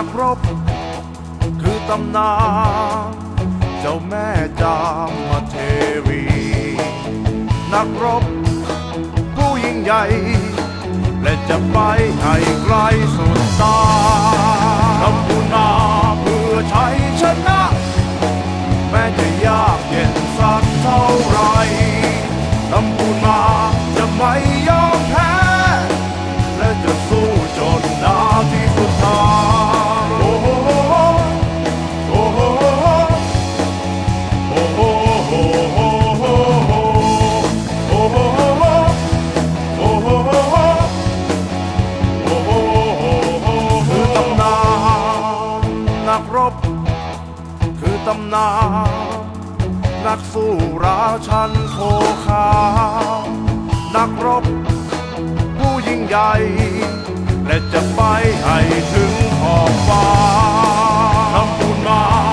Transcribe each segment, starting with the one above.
นักรบ คือตำนานเจ้าแม่จามเทวี นักรบ ผู้ยิ่งใหญ่ และจะไปให้ไกลสุดตาทำบุญนาเพื่อชัยชนะ แม้จะยากเย็นสักเท่าไรทำบุญมาจะไม่ ตำนานนักสู้ราชันโคคานักรบผู้ยิ่งใหญ่ และจะไปให้ถึงขอบฟ้าทำบุญมา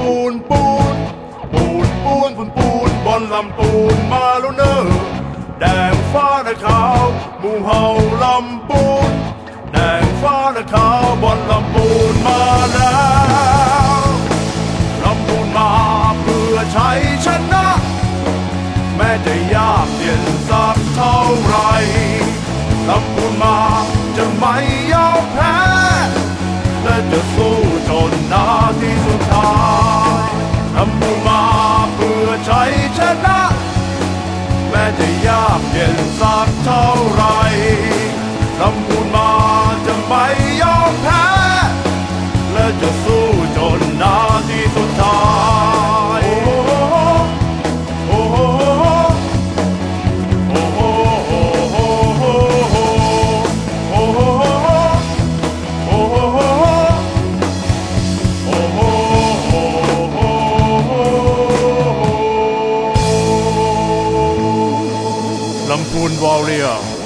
ปูนปูน ปูนปูนปูนปูนบนลำปูนมาแล้วเนอแดงฟ้าและขาวมูเฮาลำปูน แดงฟ้าและขาวบนลำปูนมาแล้วลำปูนมาเพื่อใช้ชนะ แม้จะยากเย็นสักเท่าไรลำปูนมาจะไม่ยอมแพ้และจะสู้จนนาที่สุดท้าย อบเย็นสักเท่าไร ลำพูนวอลเลียร์